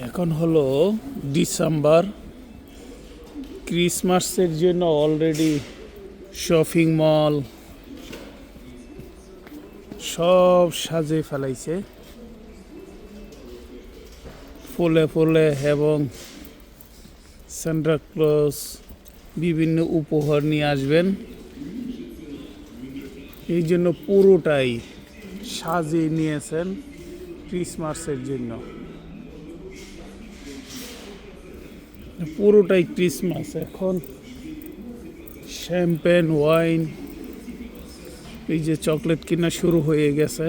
এখন হলো ডিসেম্বর। ক্রিসমাসের জন্য অলরেডি শপিং মল সব সাজে ফেলাইছে। ফুলে ফুলে এবং ক্লজ বিভিন্ন উপহার নিয়ে আসবেন। এই জন্য পুরোটাই সাজিয়ে নিয়েছেন ক্রিসমাসের জন্য। পুরোটাই ক্রিসমাস এখন। শ্যাম্পেন ওয়াইন এই যে চকলেট কিনা শুরু হয়ে গেছে।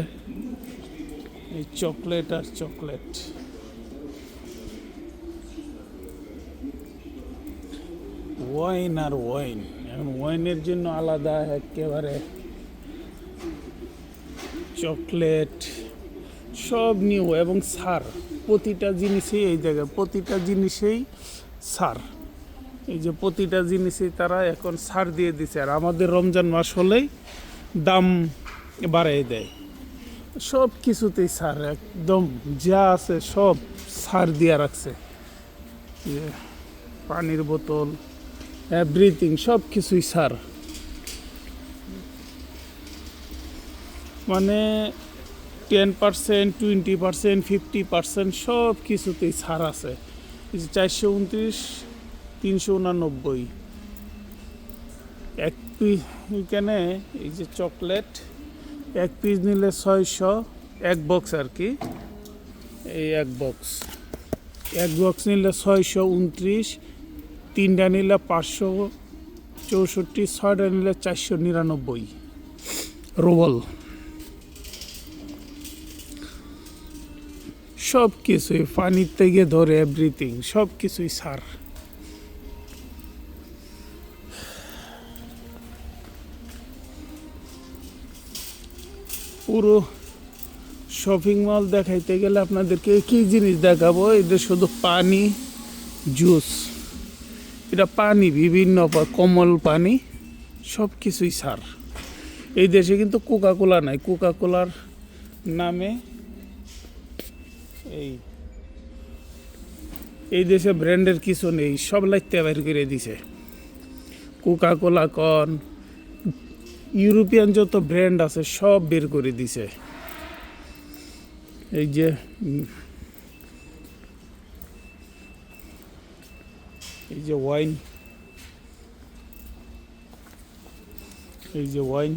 এই চকলেট আর চকলেট ওয়াইন আর ওয়াইন এখন ওয়াইনের জন্য আলাদা একেবারে। চকলেট সব নিউ এবং সার। প্রতিটা জিনিসেই এই জায়গায়, প্রতিটা জিনিসেই সার। এই যে প্রতিটা জিনিসই তারা এখন সার দিয়ে দিছে। আর আমাদের রমজান মাস হলেই দাম বাড়িয়ে দেয়। সব কিছুতেই সার, একদম যা আছে সব সার দিয়ে রাখছে। পানির বোতল এভরিথিং সব কিছুই সার। মানে ten percent twenty percent fifty percent সব কিছুতেই ছাড় আছে। চারশো উনত্রিশ, তিনশো উনানব্বই। এক পিস এখানে এই যে চকলেট, এক পিস নিলে ছয়শো, এক বক্স আর কি। এই এক বক্স। এক বক্স নিলে ছয়শো উনত্রিশ, তিনটা নিলে পাঁচশো চৌষট্টি, ছয়টা নিলে চারশো নিরানব্বই। রোবল। সব কিছুই পানির থেকে ধরে এভরিথিং সব কিছুই সার। পুরো শপিং মল দেখাইতে গেলে আপনাদেরকে কি জিনিস দেখাবো? এটা শুধু পানি জুস এটা পানি, বিভিন্ন কমল পানি, সব কিছুই সার। এই দেশে কিন্তু কোকা কোলা নাই। কোকা কোলার নামে এই এই দেশে ব্র্যান্ডের কিছু নেই, সব লাইতে বের করে দিছে। কোকা কোলা কন ইউরোপিয়ান যত ব্র্যান্ড আছে সব বের করে দিছে। এই যে এই যে ওয়াইন, এই যে ওয়াইন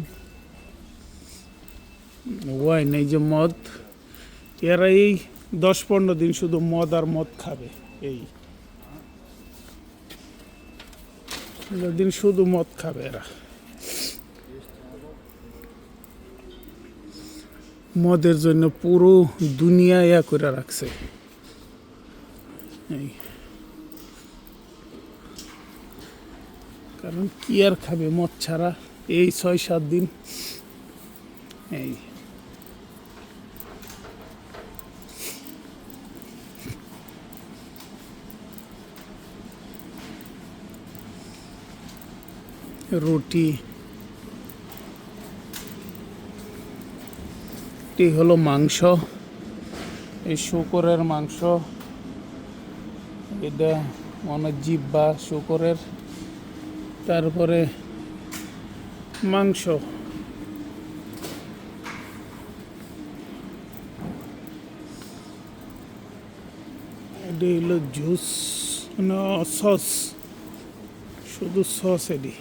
ওয়াইন, এই যে মদ, এরা এই দশ পনেরো দিন শুধু মদ আর মদ খাবে, এই। পনেরো দিন শুধু মদ খাবে এরা। মদের জন্য পুরো দুনিয়া ইয়া করে রাখছে। এই। কারণ কি আর খাবে মদ ছাড়া এই ছয় সাত দিন? এই। রুটি। এটি হলো মাংস। এই শুকরের মাংস। এটা মনে জিব্বা শুকরের। তারপরে মাংস। এটি হলো জুস না সস। শুধু সস এটি।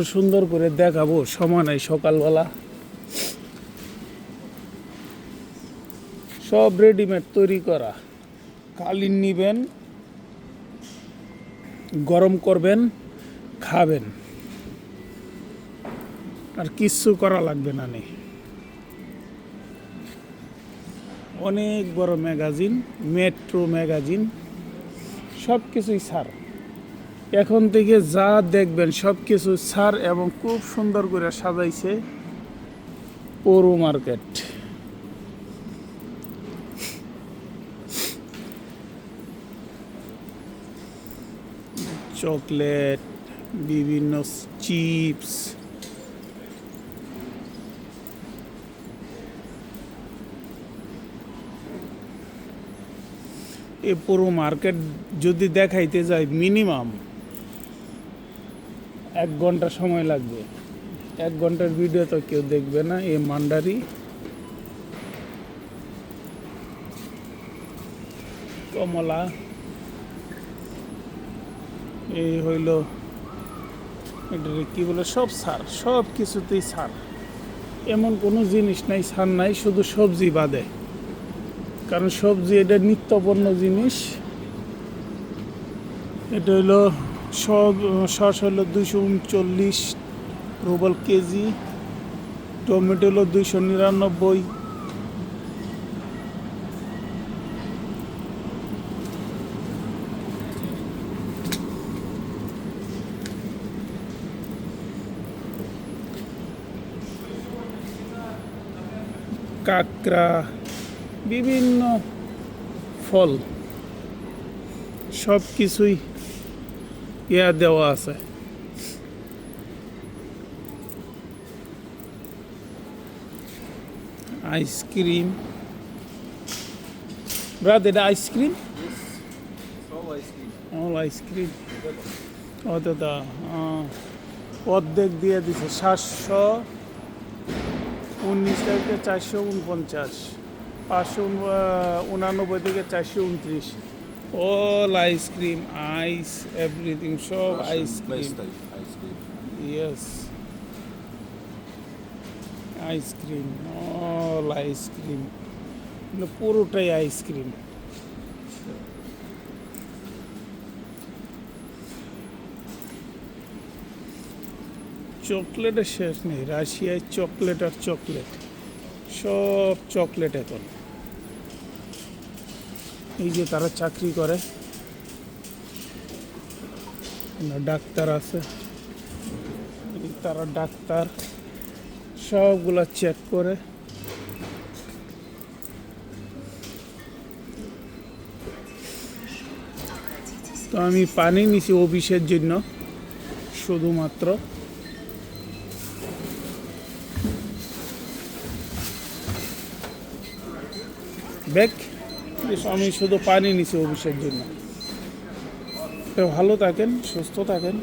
সুন্দর করে দেখাবো, সময় নাই সকালবেলা। সব রেডিমেড তৈরি করা। কালিন নিবেন, গরম করবেন, খাবেন। আর কিচ্ছু করা লাগবে না নে। অনেক বড় ম্যাগাজিন, মেট্রো ম্যাগাজিন সব কিছুই ছাড় এখন থেকে যা দেখবেন সব কিছু সার এবং খুব সুন্দর করে সাজাইছে পরু মার্কেট চকলেট, বিভিন্ন চিপস। এ পুরো মার্কেট যদি দেখাইতে যায় মিনিমাম এক ঘণ্টা সময় লাগবে। এক ঘণ্টার ভিডিও তো কেউ দেখবে না, এই মান্ডারি। কমলা। এই হইল এটা কি বলে, সব সার, সব কিছুতেই সার। এমন কোনো জিনিস নাই, সার নাই, শুধু সবজি বাদে। কারণ সবজি এটা নিত্যপণ্য জিনিস। এটা হইল সব শস হলো দুশো উনচল্লিশ, রুবল কেজি, টমেটো হলো দুইশো নিরানব্বই। কাঁকড়া, বিভিন্ন ফল সব কিছুই ইয়া দেওয়া আছে আইসক্রিম ব্রাদ এটা আইসক্রিম অল আইসক্রিম ও দাদা অর্ধেক দিয়ে দিছে সাতশো উনিশ থেকে চারশো উনপঞ্চাশ পাঁচশো উন- উনানব্বই থেকে চারশো উনত্রিশ। All ice cream ice everything সব ice cream Best type ice cream. Yes ice cream all ice cream পুরোটাই আইসক্রিম চকলেটের শেষ নেই রাশিয়ায় চকলেট আর চকলেট সব চকলেট এখন। এই যে তারা চাকরি করে। ডাক্তার আছে। তারা ডাক্তার। সবগুলা চেক করে। তো আমি পানি নিছি অফিসের জন্য, শুধুমাত্র। ব্যাগ? আমি শুধু পানি নিছি অভিষেক জন্য। ভালো থাকেন সুস্থ থাকেন।